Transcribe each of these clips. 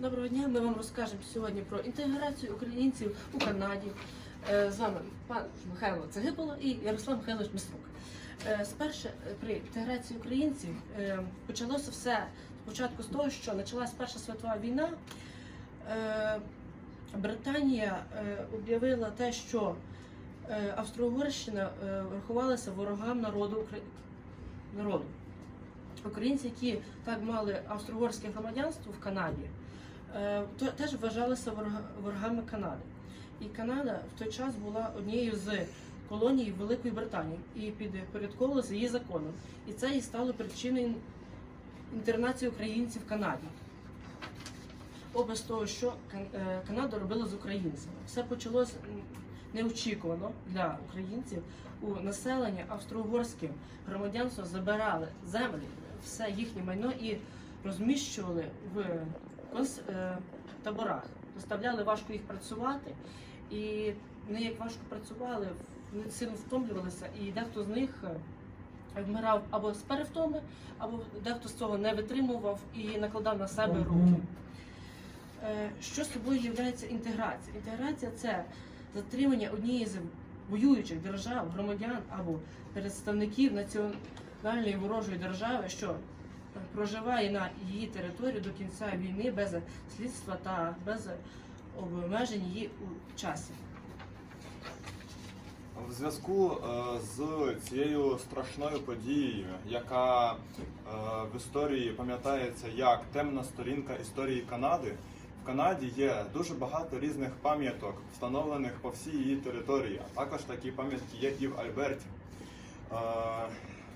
Доброго дня. Ми вам розкажемо сьогодні про інтеграцію українців у Канаді. Е, З вами пан Михайло Цегипола і Ярослав Михайлович Мисрук. Е, Сперше при інтеграції українців е, почалося все спочатку з того, що почалась Перша світова війна. Британія об'явила те, що Австро-Угорщина е, рахувалася ворогам народу народу. Українці, які так мали австро-угорське громадянство в Канаді, теж вважалися ворога- ворогами Канади. І Канада в той час була однією з колоній Великої Британії і підпорядковувалася її законом. І це і стало причиною інтернації українців в Канаді. Образ того, що е, Канада робила з українцями. Все почалось неочікувано для українців. У населення австро-угорським громадянство забирали землі, все їхнє майно і розміщували в конц... е, таборах. Заставляли важко їх працювати, і вони як важко працювали, вони сильно втомлювалися, і дехто з них е, вмирав або з перевтоми, або дехто з цього не витримував і накладав на себе руки. Е, Що собою є інтеграція? Інтеграція це затримання однієї з воюючих держав, громадян або представників національної ворожої держави, що проживає на її території до кінця війни без слідства та без обмежень її у часі. В зв'язку е, з цією страшною подією, яка е, в історії пам'ятається як темна сторінка історії Канади, в Канаді є дуже багато різних пам'яток, встановлених по всій її території, а також такі пам'ятки є і в Альберті.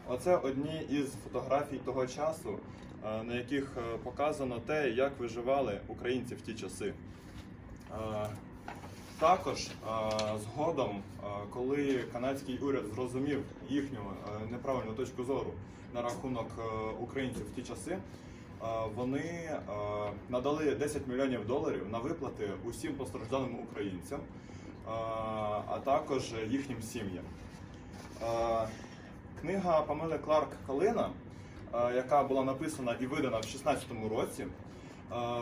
Оце одні із фотографій того часу, е, на яких е, показано те, як виживали українці в ті часи. Е, також згодом, коли канадський уряд зрозумів їхню неправильну точку зору на рахунок українців в ті часи, вони надали 10 мільйонів доларів на виплати усім постраждалим українцям, а також їхнім сім'ям. Книга Памели Кларк Калина, е, яка була написана і видана в 16-му році, е,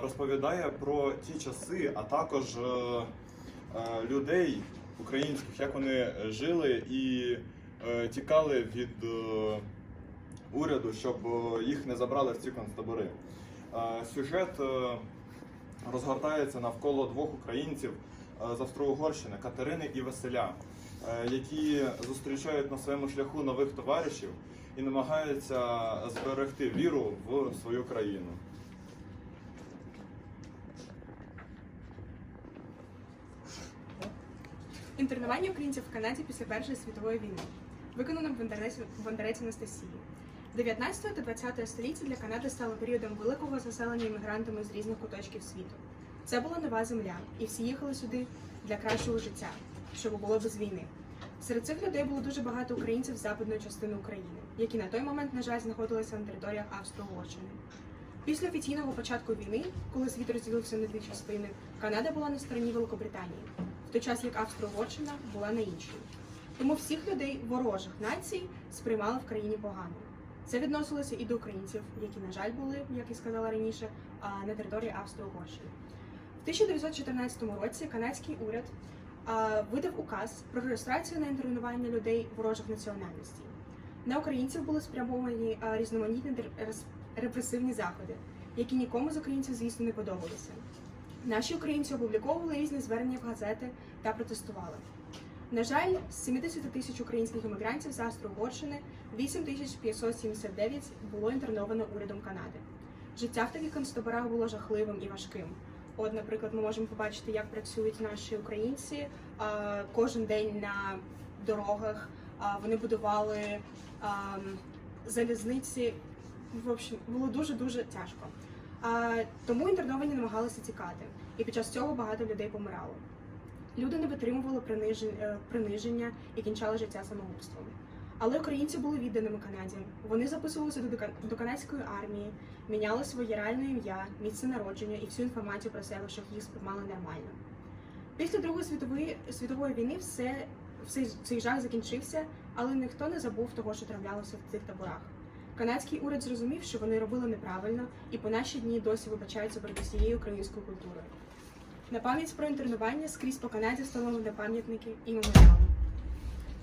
розповідає про ті часи, а також е, людей українських, як вони жили і тікали від уряду, щоб їх не забрали в ці концтабори. Сюжет розгортається навколо двох українців з Австро-Угорщини Катерини і Василя, які зустрічають на своєму шляху нових товаришів і намагаються зберегти віру в свою країну. Інтернування українців в Канаді після Першої світової війни виконано в Бондареці, в Анастасії. 19 та 20 століття для Канади стало періодом великого заселення іммігрантами з різних куточків світу. Це була нова земля, і всі їхали сюди для кращого життя, щоб було без війни. Серед цих людей було дуже багато українців з западної частини України, які на той момент, на жаль, знаходилися на територіях Австро-Угорщини. Після офіційного початку війни, коли світ розділився на дві частини, Канада була на стороні Великобританії, в той час як Австро-Угорщина була на іншій. Тому всіх людей ворожих націй сприймали в країні погано. Це відносилося і до українців, які, на жаль, були, як і сказала раніше, на території Австро-Угорщини. В 1914 році канадський уряд видав указ про реєстрацію на інтернування людей ворожих національностей. На українців були спрямовані різноманітні репресивні заходи, які нікому з українців, звісно, не подобалися. Наші українці опубліковували різні звернення в газети та протестували. На жаль, з 70 тисяч українських іммігрантів з Австро-Угорщини 8579 було інтерновано урядом Канади. Життя в таких концтаборах було жахливим і важким. От, наприклад, ми можемо побачити, як працюють наші українці а, кожен день на дорогах. А, Вони будували а, залізниці. В общем, було дуже дуже тяжко. Тому інтерновані намагалися тікати, і під час цього багато людей помирало. Люди не витримували е, приниження і кінчали життя самогубством. Але українці були відданими Канаді. Вони записувалися до, канадської армії, міняли своє реальне ім'я, місце народження і всю інформацію про себе, щоб їх сприймали нормально. Після Другої світової, світової війни все, все цей жах закінчився, але ніхто не забув того, що траплялося в цих таборах. Канадський уряд зрозумів, що вони робили неправильно, і по наші дні досі вибачаються перед усією українською культурою. На пам'ять про інтернування скрізь по Канаді встановлені пам'ятники і меморіали.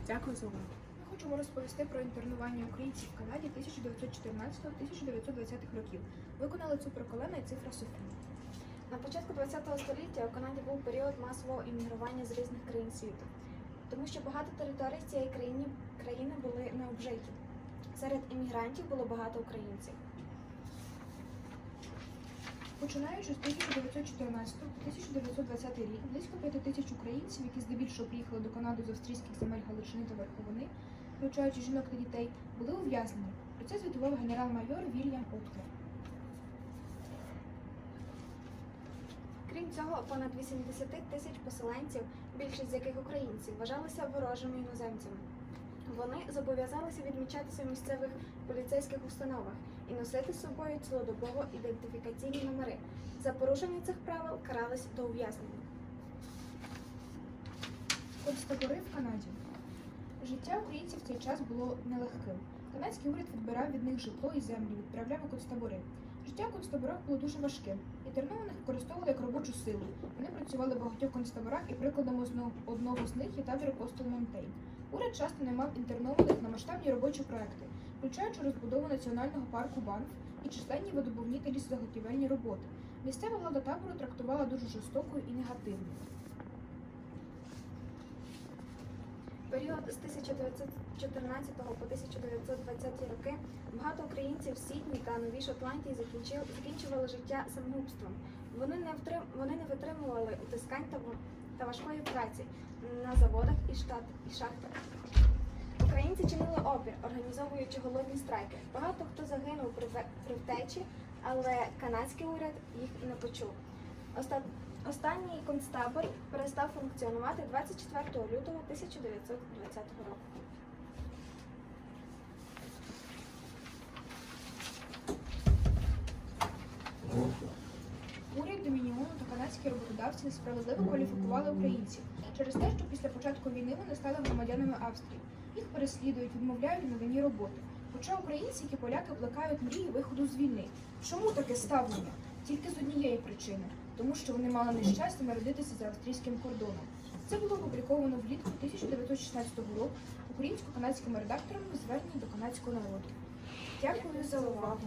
Дякую за увагу. Ми розповісти про інтернування українців в Канаді 1914-1920 років. Виконали цифру колена і цифра Софія. На початку ХХ століття у Канаді був період масового іммігрування з різних країн світу, тому що багато територій цієї країни, країни були необжиті. Серед іммігрантів було багато українців. Починаючи з 1914 1920 рік, близько 5 тисяч українців, які здебільшого приїхали до Канади з австрійських земель Галичини та Верховини, включаючи жінок та дітей, були ув'язнені. Про це звітував генерал-майор Вільям Откер. Крім цього, понад 80 тисяч поселенців, більшість з яких українців, вважалися ворожими іноземцями. Вони зобов'язалися відмічатися в місцевих поліцейських установах і носити з собою цілодобово ідентифікаційні номери. За порушення цих правил карались до ув'язнення. Концтабори в Канаді. Життя українців в цей час було нелегким. Канадський уряд відбирав від них житло і землю, відправляв у концтабори. Життя в концтаборах було дуже важким. Інтернованих використовували як робочу силу. Вони працювали в багатьох концтаборах і прикладом одного з них є табір Апостол Монтейн. Уряд часто наймав інтернованих на масштабні робочі проекти, включаючи розбудову національного парку Банф і численні видобувні та лісозаготівельні роботи. Місцева влада табору трактувала дуже жорстоко і негативно. Період з 1914 по 1920 роки багато українців в Сідні та Новій Шотландії закінчували життя самогубством. Вони не втрим, вони не витримували утискань та, та важкої праці на заводах і, штат, і шахтах. Українці чинили опір, організовуючи голодні страйки. Багато хто загинув при, втечі, але канадський уряд їх не почув. Оста- Останній концтабор перестав функціонувати 24 лютого 1920 року. Уряд Домініону та канадські роботодавці несправедливо кваліфікували українців через те, що після початку війни вони стали громадянами Австрії. Їх переслідують, відмовляють у наданні роботи. Хоча українці, як і поляки, плекають мрії виходу з війни. Чому таке ставлення? Тільки з однієї причини, тому що вони мали нещастя народитися за австрійським кордоном. Це було опубліковано влітку 1916 року українсько-канадськими редакторами звернення до канадського народу. Дякую за увагу.